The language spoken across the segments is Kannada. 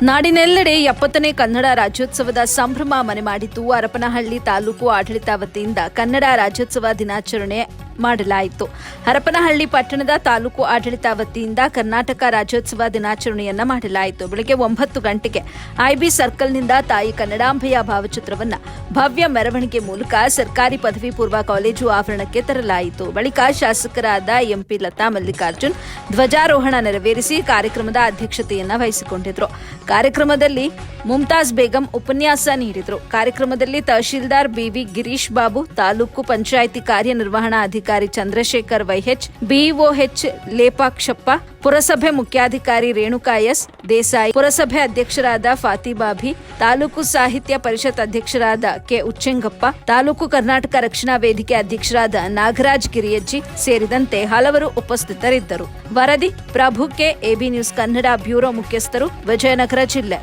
ನಾಡಿನೆಲ್ಲೆಡೆ ಎಪ್ಪತ್ತನೇ ಕನ್ನಡ ರಾಜ್ಯೋತ್ಸವದ ಸಂಭ್ರಮ ಮನೆ ಮಾಡಿದ್ದು ಹರಪನಹಳ್ಳಿ ತಾಲೂಕು ಆಡಳಿತ ವತಿಯಿಂದ ಕನ್ನಡ ರಾಜ್ಯೋತ್ಸವ ದಿನಾಚರಣೆ ಮಾಡಲಾಯಿತು. ಹರಪನಹಳ್ಳಿ ಪಟ್ಟಣದ ತಾಲೂಕು ಆಡಳಿತ ವತಿಯಿಂದ ಕರ್ನಾಟಕ ರಾಜ್ಯೋತ್ಸವ ದಿನಾಚರಣೆಯನ್ನ ಮಾಡಲಾಯಿತು. ಬೆಳಗ್ಗೆ ಒಂಬತ್ತು ಗಂಟೆಗೆ ಐಬಿ ಸರ್ಕಲ್ನಿಂದ ತಾಯಿ ಕನ್ನಡಾಂಬೆಯ ಭಾವಚಿತ್ರವನ್ನ ಭವ್ಯ ಮೆರವಣಿಗೆ ಮೂಲಕ ಸರ್ಕಾರಿ ಪದವಿ ಪೂರ್ವ ಕಾಲೇಜು ಆವರಣಕ್ಕೆ ತರಲಾಯಿತು. ಬಳಿಕ ಶಾಸಕರಾದ ಎಂಪಿ ಲತಾ ಮಲ್ಲಿಕಾರ್ಜುನ್ ಧ್ವಜಾರೋಹಣ ನೆರವೇರಿಸಿ ಕಾರ್ಯಕ್ರಮದ ಅಧ್ಯಕ್ಷತೆಯನ್ನ ವಹಿಸಿಕೊಂಡಿದ್ರು. ಕಾರ್ಯಕ್ರಮದಲ್ಲಿ ಮುಮ್ತಾಜ್ ಬೇಗಂ ಉಪನ್ಯಾಸ ನೀಡಿದರು. ಕಾರ್ಯಕ್ರಮದಲ್ಲಿ ತಹಶೀಲ್ದಾರ್ ಬಿವಿ ಗಿರೀಶ್ ಬಾಬು, ತಾಲೂಕು ಪಂಚಾಯಿತಿ ಕಾರ್ಯನಿರ್ವಹಣಾ ಅಧಿಕಾರಿ ಚಂದ್ರಶೇಖರ್ ವೈಹೆಚ್ ಬಿಒಎಚ್ ಲೇಪಾಕ್ಷಪ್ಪ, ಪುರಸಭೆ ಮುಖ್ಯಾಧಿಕಾರಿ ರೇಣುಕಾ ಎಸ್, ದೇಸಾಯಿ ಪುರಸಭೆ ಅಧ್ಯಕ್ಷರಾದ ಫಾತಿಬಾಭಿ ತಾಲೂಕು ಸಾಹಿತ್ಯ ಪರಿಷತ್ ಅಧ್ಯಕ್ಷರಾದ ಕೆ ಉಚ್ಚೆಂಗಪ್ಪ, ತಾಲೂಕು ಕರ್ನಾಟಕ ರಕ್ಷಣಾ ವೇದಿಕೆ ಅಧ್ಯಕ್ಷರಾದ ನಾಗರಾಜ್ ಗಿರಿಯಜ್ಜಿ ಸೇರಿದಂತೆ ಹಲವರು ಉಪಸ್ಥಿತರಿದ್ದರು. ವರದಿ, Prabhu K, AB news Kannada bureau ಮುಖ್ಯಸ್ಥರು, ವಿಜಯನಗರ ಜಿಲ್ಲೆ.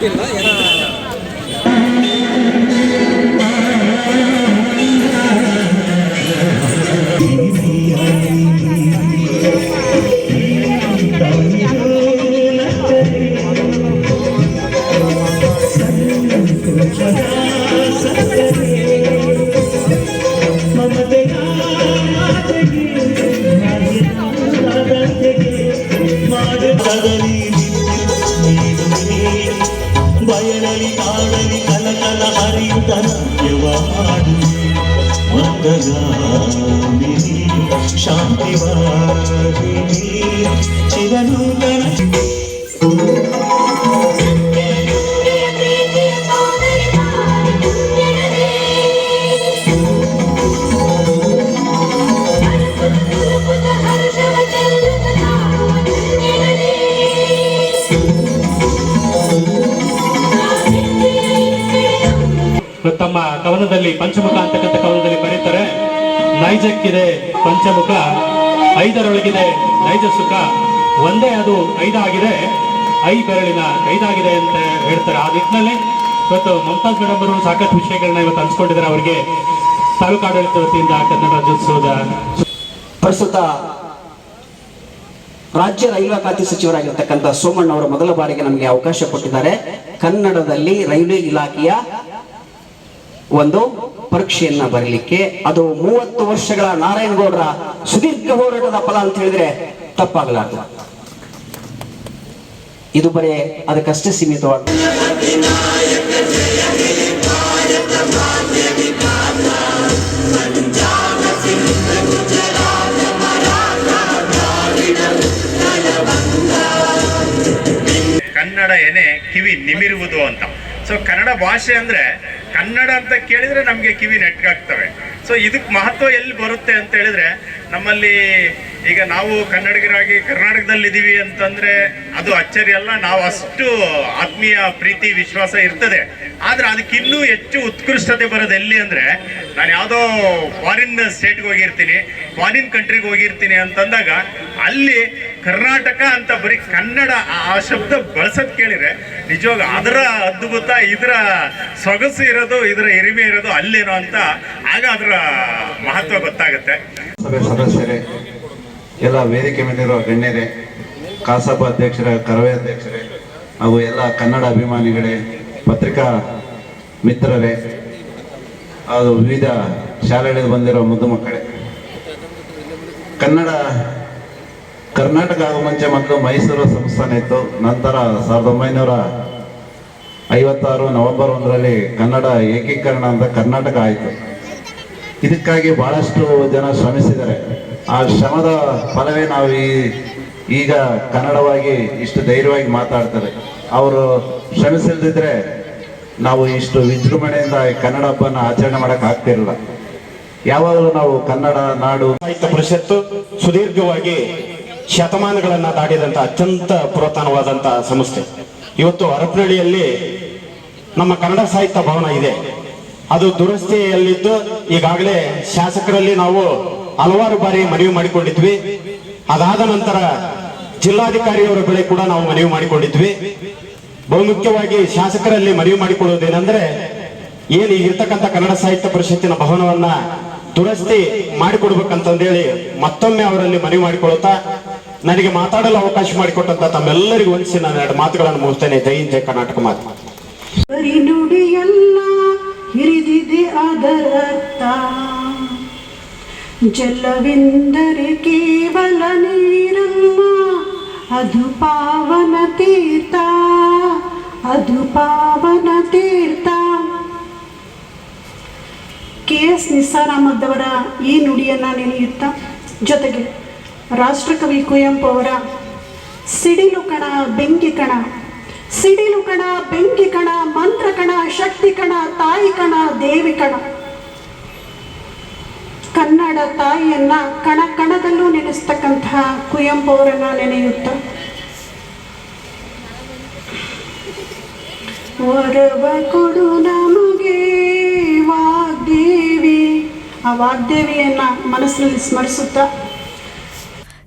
Kịp! కాడలి కాడలి కలకల హరిత నవ్యవాడువే మంగళామిని చిరనూతన ತಮ್ಮ ಕವನದಲ್ಲಿ ಪಂಚಮುಖ ಅಂತಕ್ಕಂಥ ಕವನದಲ್ಲಿ ಬರೀತಾರೆ ನೈಜಕ್ಕಿದೆ ಪಂಚಮುಖ, ಐದರೊಳಗಿದೆ ನೈಜ ಸುಖ, ಒಂದೇ ಅದು ಐದಾಗಿದೆ, ಐ ಬೆರಳಿನ ಐದಾಗಿದೆ ಅಂತ ಹೇಳ್ತಾರೆ. ಆ ನಿಟ್ಟಿನಲ್ಲಿ ಇವತ್ತು ಮಮತಾಜ್ ಮೇಡಮ್ ಅವರು ಸಾಕಷ್ಟು ವಿಷಯಗಳನ್ನ ಇವತ್ತು ಹಂಚ್ಕೊಂಡಿದ್ದಾರೆ. ಅವರಿಗೆ ತಾಲೂಕಾಡಳಿತ ವತಿಯಿಂದ ಕನ್ನಡ ರಾಜ್ಯೋತ್ಸವದ ಪ್ರಸ್ತುತ ರಾಜ್ಯ ರೈಲ್ವೆ ಖಾತೆ ಸಚಿವರಾಗಿರ್ತಕ್ಕಂಥ ಸೋಮಣ್ಣ ಅವರು ಮೊದಲ ಬಾರಿಗೆ ನಮಗೆ ಅವಕಾಶ ಕೊಟ್ಟಿದ್ದಾರೆ. ಕನ್ನಡದಲ್ಲಿ ರೈಲ್ವೆ ಇಲಾಖೆಯ ಒಂದು ಪರೀಕ್ಷೆಯನ್ನ ಬರಲಿಕ್ಕೆ. ಅದು ಮೂವತ್ತು ವರ್ಷಗಳ ನಾರಾಯಣಗೌಡರ ಸುದೀರ್ಘ ಹೋರಾಟದ ಫಲ ಅಂತ ಹೇಳಿದ್ರೆ ತಪ್ಪಾಗಲಾರದು. ಇದು ಬರೇ ಅದಕ್ಕಷ್ಟೇ ಸೀಮಿತವಾದ ಕನ್ನಡ ಏನೇ ಕಿವಿ ನಿಮಿರುವುದು ಅಂತ. ಸೊ ಕನ್ನಡ ಭಾಷೆ ಅಂದ್ರೆ ಕನ್ನಡ ಅಂತ ಕೇಳಿದ್ರೆ ನಮಗೆ ಕಿವಿ ನೆಟ್ಗಾಗ್ತವೆ. ಸೊ ಇದಕ್ಕೆ ಮಹತ್ವ ಎಲ್ಲಿ ಬರುತ್ತೆ ಅಂತ ಹೇಳಿದ್ರೆ, ನಮ್ಮಲ್ಲಿ ಈಗ ನಾವು ಕನ್ನಡಿಗರಾಗಿ ಕರ್ನಾಟಕದಲ್ಲಿ ಇದ್ದೀವಿ ಅಂತಂದ್ರೆ ಅದು ಅಚ್ಚರಿ ಅಲ್ಲ, ನಾವು ಅಷ್ಟು ಆತ್ಮೀಯ ಪ್ರೀತಿ, ವಿಶ್ವಾಸ ಇರ್ತದೆ. ಆದ್ರೆ ಅದಕ್ಕಿನ್ನೂ ಹೆಚ್ಚು ಉತ್ಕೃಷ್ಟತೆ ಬರೋದು ಎಲ್ಲಿ ಅಂದ್ರೆ, ನಾನು ಯಾವುದೋ ಫಾರಿನ್ ಸ್ಟೇಟ್ಗೆ ಹೋಗಿರ್ತೀನಿ ಫಾರಿನ್ ಕಂಟ್ರಿಗೆ ಹೋಗಿರ್ತೀನಿ ಅಂತಂದಾಗ, ಅಲ್ಲಿ ಕರ್ನಾಟಕ ಅಂತ ಬರೀ ಕನ್ನಡ ಆ- ಶಬ್ದ ಬಳಸೋದು ಕೇಳಿದ್ರೆ ನಿಜವಾಗ ಅದರ ಅದ್ಭುತ, ಇದರ ಸೊಗಸು ಇರೋದು, ಇದರ ಹಿರಿಮೆ ಇರೋದು ಅಲ್ಲೇನೋ ಅಂತ ಆಗ ಅದರ ಮಹತ್ವ ಗೊತ್ತಾಗುತ್ತೆ. ಸದಸ್ಯರೇ, ಎಲ್ಲ ವೇದಿಕೆ ಮೇಲಿರುವ ಗಣ್ಯರೇ, ಕಾಸಪ್ಪ ಅಧ್ಯಕ್ಷರ, ಕರವೇ ಅಧ್ಯಕ್ಷರೇ, ಹಾಗೂ ಎಲ್ಲ ಕನ್ನಡ ಅಭಿಮಾನಿಗಳೇ, ಪತ್ರಿಕಾ ಮಿತ್ರರೇ ಅದು ವಿವಿಧ ಶಾಲೆಗಳಿಗೆ ಬಂದಿರೋ ಮುದ್ದು ಮಕ್ಕಳೇ, ಕನ್ನಡ ಕರ್ನಾಟಕ ಆಗೋ ಮುಂಚೆ ಮೊದಲು ಮೈಸೂರು ಸಂಸ್ಥಾನ ಇತ್ತು. ನಂತರ ಸಾವಿರದ ಒಂಬೈನೂರ ಐವತ್ತಾರು ನವೆಂಬರ್ ಒಂದರಲ್ಲಿ ಕನ್ನಡ ಏಕೀಕರಣ ಅಂತ ಕರ್ನಾಟಕ ಆಯಿತು. ಇದಕ್ಕಾಗಿ ಬಹಳಷ್ಟು ಜನ ಶ್ರಮಿಸಿದ್ದಾರೆ. ಆ ಶ್ರಮದ ಫಲವೇ ನಾವು ಈ ಈಗ ಕನ್ನಡವಾಗಿ ಇಷ್ಟು ಧೈರ್ಯವಾಗಿ ಮಾತಾಡ್ತಾರೆ ಅವರು ಶ್ರಮಿಸಿಲ್ದಿದ್ರೆ ನಾವು ಇಷ್ಟು ವಿಜೃಂಭಣೆಯಿಂದ ಕನ್ನಡ ಹಬ್ಬನ ಆಚರಣೆ ಮಾಡಕ್ ಆಗ್ತಿರಲಿಲ್ಲ ಯಾವಾಗಲೂ ನಾವು ಕನ್ನಡ ನಾಡು ಸಾಹಿತ್ಯ ಪರಿಷತ್ತು ಸುದೀರ್ಘವಾಗಿ ಶತಮಾನಗಳನ್ನ ದಾಟಿದಂತ ಅತ್ಯಂತ ಪುರಾತನವಾದಂಥ ಸಂಸ್ಥೆ. ಇವತ್ತು ಹರಪನಹಳ್ಳಿಯಲ್ಲಿ ನಮ್ಮ ಕನ್ನಡ ಸಾಹಿತ್ಯ ಭವನ ಇದೆ. ಅದು ದುರಸ್ತಿಯಲ್ಲಿದ್ದು ಈಗಾಗಲೇ ಶಾಸಕರಲ್ಲಿ ನಾವು ಹಲವಾರು ಬಾರಿ ಮನವಿ ಮಾಡಿಕೊಂಡಿದ್ವಿ. ಅದಾದ ನಂತರ ಜಿಲ್ಲಾಧಿಕಾರಿಯವರ ಬಳಿ ಕೂಡ ನಾವು ಮನವಿ ಮಾಡಿಕೊಂಡಿದ್ವಿ. ಬಹುಮುಖ್ಯವಾಗಿ ಶಾಸಕರಲ್ಲಿ ಮನವಿ ಮಾಡಿಕೊಳ್ಳುವುದೇನೆಂದ್ರೆ ಏನು ಈಗಿರ್ತಕ್ಕಂಥ ಕನ್ನಡ ಸಾಹಿತ್ಯ ಪರಿಷತ್ತಿನ ಭವನವನ್ನ ದುರಸ್ತಿ ಮಾಡಿಕೊಡ್ಬೇಕಂತಂದೇಳಿ ಮತ್ತೊಮ್ಮೆ ಅವರಲ್ಲಿ ಮನವಿ ಮಾಡಿಕೊಳ್ಳುತ್ತಾ ನನಗೆ ಮಾತಾಡಲು ಅವಕಾಶ ಮಾಡಿಕೊಟ್ಟಂತ ತಮ್ಮೆಲ್ಲರಿಗೂ ವಂದಿಸಿ ನಾನು ಎರಡು ಮಾತುಗಳನ್ನು ಮುಗಿಸ್ತೇನೆ. ಜೈ ಹಿಂದ್, ಜೈ ಕರ್ನಾಟಕ ಮಾತು. ಹಿರಿದಿದೆ ಅದರ ಜಲವೆಂದರೆ ಕೇವಲ ನೀರಮ್ಮ, ಅದು ಪಾವನ ತೀರ್ಥ. ಅದು ಪಾವನ ತೀರ್ಥ. ಕೆ ಎಸ್ ನಿಸಾರ್ ಈ ನುಡಿಯನ್ನ ನೆನೆಯುತ್ತಾ ಜೊತೆಗೆ ರಾಷ್ಟ್ರಕವಿ ಕುವೆಂಪು ಅವರ ಸಿಡಿಲು ಕಣ, ಬೆಂಕಿ ಕಣ, ಸಿಡಿಲು ಕಣ, ಬೆಂಕಿ ಕಣ, ಮಂತ್ರ ಕಣ, ಶಕ್ತಿ ಕಣ, ತಾಯಿ ಕಣ, ದೇವಿ ಕಣ. ಕನ್ನಡ ತಾಯಿಯನ್ನ ಕಣ ಕಣದಲ್ಲೂ ನೆನೆಸ್ತಕ್ಕಂತಹ ಕುವೆಂಪು ಅವರನ್ನ ನೆನೆಯುತ್ತ. ವರವ ಕೊಡು ನಮಗೆ ವಾಗ್ದೇವಿ. ಆ ವಾಗ್ದೇವಿಯನ್ನ ಮನಸ್ಸಿನಲ್ಲಿ ಸ್ಮರಿಸುತ್ತಾ.